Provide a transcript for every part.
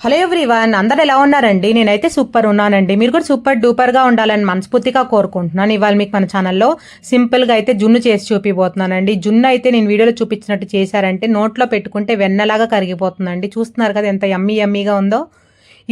Hello everyone అందరు ఎలా ఉన్నారండి? నేనైతే సూపర్ ఉన్నానండి. మీరు కూడా సూపర్ డూపర్గా ఉండాలని మనస్ఫూర్తిగా కోరుకుంటున్నాను. ఇవాళ మీకు మన ఛానల్లో సింపుల్గా అయితే జున్ను చేసి చూపిపోతున్నానండి జున్ను అయితే నేను వీడియోలో చూపించినట్టు చేశారంటే నోట్లో పెట్టుకుంటే వెన్నలాగా కరిగిపోతుందండి. చూస్తున్నారు కదా ఎంత యమ్మీ యమ్మీగా ఉందో?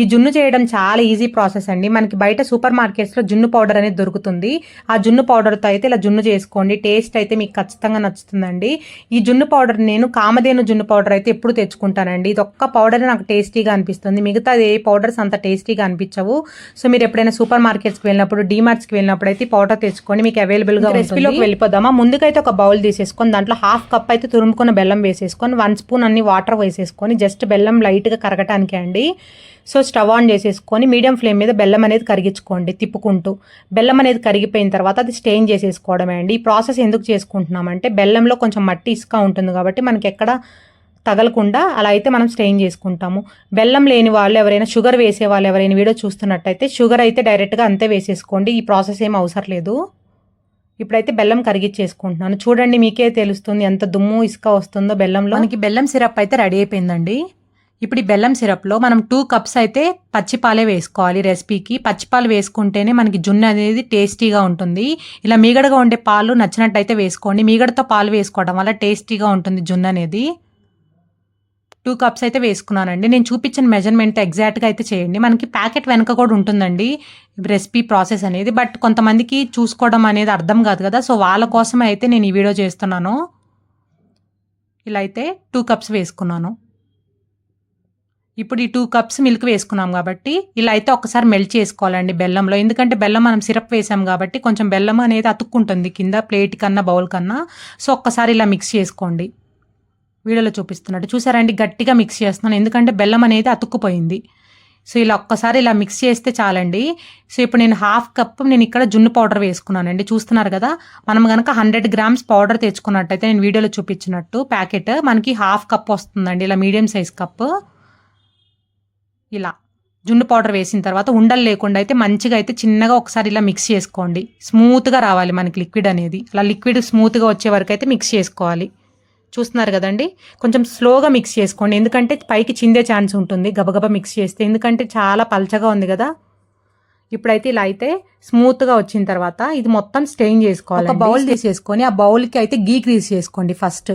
ఈ జున్ను చేయడం చాలా ఈజీ ప్రాసెస్ అండి. మనకి బయట సూపర్ మార్కెట్స్లో జున్ను పౌడర్ అనేది దొరుకుతుంది. ఆ జున్ను పౌడర్తో అయితే ఇలా జున్ను చేసుకోండి. టేస్ట్ అయితే మీకు ఖచ్చితంగా నచ్చుతుందండి. ఈ జున్ను పౌడర్ నేను కామధేను జున్ను పౌడర్ అయితే ఎప్పుడు తెచ్చుకుంటానండి. ఇది ఒక్క పౌడర్ నాకు టేస్టీగా అనిపిస్తుంది. మిగతా ఏ పౌడర్స్ అంత టేస్టీగా అనిపించవు. సో మీరు ఎప్పుడైనా సూపర్ మార్కెట్స్కి వెళ్ళినప్పుడు డీమార్ట్స్కి వెళ్ళినప్పుడు అయితే పౌడర్ తెచ్చుకొని మీకు అవైలబుల్గా రెసిపీలోకి వెళ్ళిపోదామా? ముందుకైతే ఒక బౌల్ తీసేసుకొని దాంట్లో హాఫ్ కప్ అయితే తురుముకున్న బెల్లం వేసేసుకొని వన్ స్పూన్ అన్ని వాటర్ వేసేసుకొని జస్ట్ బెల్లం లైట్గా కరగటానికి అండి. సో స్టవ్ ఆన్ చేసేసుకొని మీడియం ఫ్లేమ్ మీద బెల్లం అనేది కరిగించుకోండి తిప్పుకుంటూ. బెల్లం అనేది కరిగిపోయిన తర్వాత అది స్టెయిన్ చేసేసుకోవడమే అండి. ఈ ప్రాసెస్ ఎందుకు చేసుకుంటున్నామంటే బెల్లంలో కొంచెం మట్టి ఇసుక ఉంటుంది కాబట్టి మనకి ఎక్కడ తగలకుండా అలా అయితే మనం స్టెయిన్ చేసుకుంటాము. బెల్లం లేని వాళ్ళు ఎవరైనా షుగర్ వేసే వాళ్ళు ఎవరైనా వీడియో చూస్తున్నట్టయితే షుగర్ అయితే డైరెక్ట్గా అంతే వేసేసుకోండి. ఈ ప్రాసెస్ ఏం అవసరం లేదు. ఇప్పుడైతే బెల్లం కరిగిచ్చేసుకుంటున్నాను చూడండి మీకే తెలుస్తుంది ఎంత దుమ్ము ఇసుక వస్తుందో బెల్లంలో. మనకి బెల్లం సిరప్ అయితే రెడీ అయిపోయిందండి. ఇప్పుడు ఈ బెల్లం సిరప్లో మనం టూ కప్స్ అయితే పచ్చిపాలే వేసుకోవాలి రెసిపీకి పచ్చిపాలు వేసుకుంటేనే మనకి జున్ను అనేది టేస్టీగా ఉంటుంది. ఇలా మీగడగా ఉండే పాలు నచ్చినట్టయితే వేసుకోండి. మీగడతో పాలు వేసుకోవడం వల్ల టేస్టీగా ఉంటుంది జున్ను అనేది. టూ కప్స్ అయితే వేసుకున్నానండి. నేను చూపించిన మెజర్మెంట్ ఎగ్జాక్ట్గా అయితే చేయండి. మనకి ప్యాకెట్ వెనక కూడా ఉంటుందండి రెసిపీ ప్రాసెస్ అనేది. బట్ కొంతమందికి చూసుకోవడం అనేది అర్థం కాదు కదా. సో వాళ్ళ కోసమే అయితే నేను ఈ వీడియో చేస్తున్నాను. ఇలా అయితే టూ కప్స్ వేసుకున్నాను. ఇప్పుడు ఈ టూ కప్స్ మిల్క్ వేసుకున్నాం కాబట్టి ఇలా అయితే ఒకసారి మెల్ట్ చేసుకోవాలండి బెల్లంలో. ఎందుకంటే బెల్లం మనం సిరప్ వేసాం కాబట్టి కొంచెం బెల్లం అనేది అతుక్కుంటుంది కింద ప్లేట్ కన్నా బౌల్ కన్నా. సో ఒక్కసారి ఇలా మిక్స్ చేసుకోండి. వీడియోలో చూపిస్తున్నట్టు. చూసారండి గట్టిగా మిక్స్ చేస్తున్నాను. ఎందుకంటే బెల్లం అనేది అతుక్కుపోయింది. సో ఇలా ఒక్కసారి ఇలా మిక్స్ చేస్తే చాలండి. సో ఇప్పుడు నేను హాఫ్ కప్ నేను ఇక్కడ జున్ను పౌడర్ వేసుకున్నానండి. చూస్తున్నారు కదా? మనం కనుక హండ్రెడ్ గ్రామ్స్ పౌడర్ తెచ్చుకున్నట్టయితే నేను వీడియోలో చూపించినట్టు ప్యాకెట్ మనకి హాఫ్ కప్ వస్తుందండి. ఇలా మీడియం సైజ్ కప్ ఇలా జున్ను పౌడర్ వేసిన తర్వాత ఉండలు లేకుండా అయితే మంచిగా అయితే చిన్నగా ఒకసారి ఇలా మిక్స్ చేసుకోండి. స్మూత్గా రావాలి మనకి లిక్విడ్ అనేది. అలా లిక్విడ్ స్మూత్గా వచ్చే వరకు అయితే మిక్స్ చేసుకోవాలి. చూస్తున్నారు కదండి? కొంచెం స్లోగా మిక్స్ చేసుకోండి. ఎందుకంటే పైకి చిందే ఛాన్స్ ఉంటుంది గబగబ మిక్స్ చేస్తే. ఎందుకంటే చాలా పల్చగా ఉంది కదా? ఇప్పుడైతే ఇలా అయితే స్మూత్గా వచ్చిన తర్వాత ఇది మొత్తం స్టెయిన్ చేసుకోవాలి బౌల్ తీసేసుకొని ఆ బౌల్కి అయితే గీ క్రీస్ చేసుకోండి ఫస్ట్.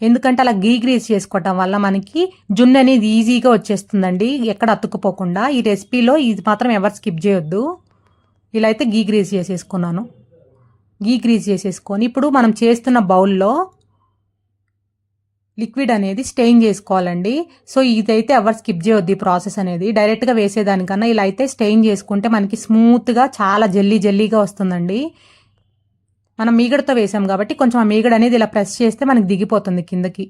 ఎందుకంటే అలా గీ గ్రీస్ చేసుకోవటం వల్ల మనకి జున్ను అనేది ఈజీగా వచ్చేస్తుందండి. ఎక్కడ అతుక్కుపోకుండా ఈ రెసిపీలో ఇది మాత్రం ఎవరు స్కిప్ చేయొద్దు. ఇలా అయితే గీ గ్రీస్ చేసేసుకున్నాను. గీ గ్రీస్ చేసేసుకొని ఇప్పుడు మనం చేస్తున్న బౌల్లో లిక్విడ్ అనేది స్టెయిన్ చేసుకోవాలండి. సో ఇదైతే ఎవరు స్కిప్ చేయొద్దు ఈ ప్రాసెస్ అనేది. డైరెక్ట్గా వేసేదానికన్నా ఇలా అయితే స్టెయిన్ చేసుకుంటే మనకి స్మూత్గా చాలా జల్లీ జల్లీగా వస్తుందండి. మనం మీగడతో వేసాం కాబట్టి కొంచెం ఆ మీగడ అనేది ఇలా ప్రెస్ చేస్తే మనకి దిగిపోతుంది కిందకి.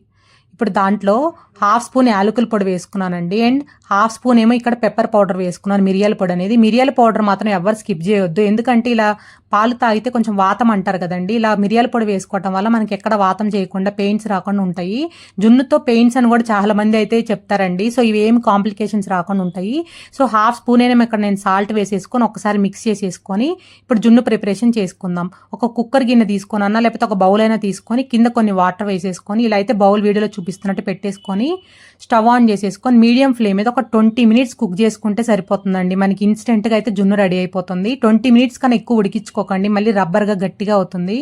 ఇప్పుడు దాంట్లో హాఫ్ స్పూన్ యాలకుల పొడి వేసుకున్నానండి. అండ్ హాఫ్ స్పూన్ ఏమో ఇక్కడ పెప్పర్ పౌడర్ వేసుకున్నాను మిరియాల పొడి అనేది. మిరియాల పౌడర్ మాత్రం ఎవరు స్కిప్ చేయొద్దు. ఎందుకంటే ఇలా పాలు తాగితే కొంచెం వాతం అంటారు కదండి. ఇలా మిరియాల పొడి వేసుకోవటం వల్ల మనకి ఎక్కడ వాతం చేయకుండా పెయిన్స్ రాకుండా ఉంటాయి. జున్నుతో పెయిన్స్ అని కూడా చాలా మంది అయితే చెప్తారండి. సో ఇవి ఏమి కాంప్లికేషన్స్ రాకుండా ఉంటాయి. సో హాఫ్ స్పూన్ అయినా ఇక్కడ నేను సాల్ట్ వేసేసుకొని ఒకసారి మిక్స్ చేసేసుకొని ఇప్పుడు జున్ను ప్రిపరేషన్ చేసుకుందాం. ఒక కుక్కర్ గిన్నె తీసుకొని అన్నా లేకపోతే ఒక బౌల్ అయినా తీసుకొని కింద కొన్ని వాటర్ వేసేసుకొని ఇలా అయితే బౌల్ వీడియోలో చూపిస్తున్నట్టు పెట్టేసుకొని స్టవ్ ఆన్ చేసేసుకొని మీడియం ఫ్లేమ్ మీద ఒక ట్వంటీ మినిట్స్ కుక్ చేసుకుంటే సరిపోతుందండి. మనకి ఇన్స్టెంట్గా అయితే జున్ను రెడీ అయిపోతుంది. ట్వంటీ మినిట్స్ కన్నా ఎక్కువ ఉడికించుకో పెట్టుకోకండి మళ్ళీ రబ్బర్గా గట్టిగా అవుతుంది.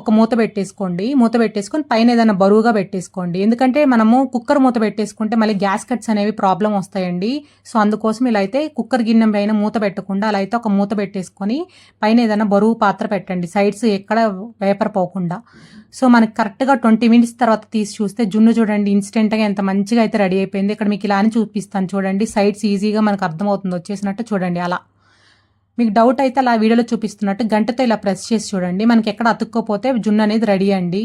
ఒక మూత పెట్టేసుకోండి. మూత పెట్టేసుకొని పైన ఏదైనా బరువుగా పెట్టేసుకోండి. ఎందుకంటే మనము కుక్కర్ మూత పెట్టేసుకుంటే మళ్ళీ గ్యాస్ కట్స్ అనేవి ప్రాబ్లం వస్తాయండి. సో అందుకోసం ఇలా అయితే కుక్కర్ గిన్నె పైన మూత పెట్టకుండా అలా అయితే ఒక మూత పెట్టేసుకొని పైన ఏదైనా బరువు పాత్ర పెట్టండి. సైడ్స్ ఎక్కడ వేపర్ పోకుండా. సో మనకి కరెక్ట్గా ట్వంటీ మినిట్స్ తర్వాత తీసి చూస్తే జున్ను చూడండి ఇన్స్టెంట్గా ఎంత మంచిగా అయితే రెడీ అయిపోయింది. ఇక్కడ మీకు ఇలా అని చూపిస్తాను చూడండి. సైడ్స్ ఈజీగా మనకు అర్థమవుతుంది. వచ్చేసినట్టు చూడండి అలా. మీకు డౌట్ అయితే అలా వీడియోలో చూపిస్తున్నట్టు గంటతో ఇలా ప్రెస్ చేసి చూడండి. మనకి ఎక్కడ అతుక్కోపోతే జున్ను అనేది రెడీ అండి.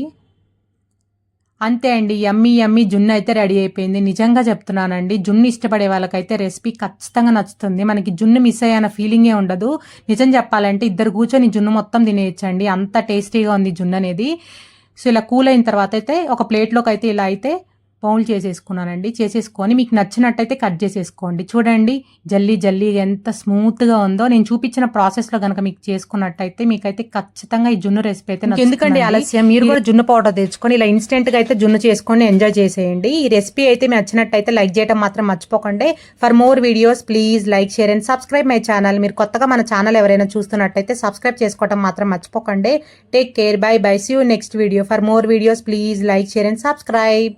అంతే అండి ఎమ్మి యమ్మీ జున్ను అయితే రెడీ అయిపోయింది. నిజంగా చెప్తున్నానండి జున్ను ఇష్టపడే వాళ్ళకైతే రెసిపీ ఖచ్చితంగా నచ్చుతుంది. మనకి జున్ను మిస్ అయ్యన్న ఫీలింగే ఉండదు. నిజం చెప్పాలంటే ఇద్దరు కూర్చొని జున్ను మొత్తం తినేయచ్చండి. అంత టేస్టీగా ఉంది జున్ను అనేది. సో ఇలా కూల్ అయిన తర్వాత అయితే ఒక ప్లేట్లోకి అయితే ఇలా అయితే పౌల్ చేసేసుకున్నానండి. చేసేసుకొని మీకు నచ్చినట్టయితే కట్ చేసేసుకోండి. చూడండి జల్లీ జల్లీ ఎంత స్మూత్గా ఉందో. నేను చూపించిన ప్రాసెస్లో కనుక మీకు చేసుకున్నట్టయితే మీకైతే ఖచ్చితంగా ఈ జున్ను రెసిపీ అయితే ఎందుకండి ఎందుకండి ఆలస్యం? మీరు కూడా జున్ను పౌడర్ తెచ్చుకొని ఇలా ఇన్స్టెంట్గా అయితే జున్ను చేసుకొని ఎంజాయ్ చేసేయండి. ఈ రెసిపీ అయితే మీ నచ్చినట్టయితే లైక్ చేయడం మాత్రం మర్చిపోకండి. For more videos please like share and subscribe my channel మీరు కొత్తగా మన ఛానల్ ఎవరైనా చూస్తున్నట్టయితే సబ్స్క్రైబ్ చేసుకోవడం మాత్రం మర్చిపోకండి. Take care bye bye see you next video for more videos please like share and subscribe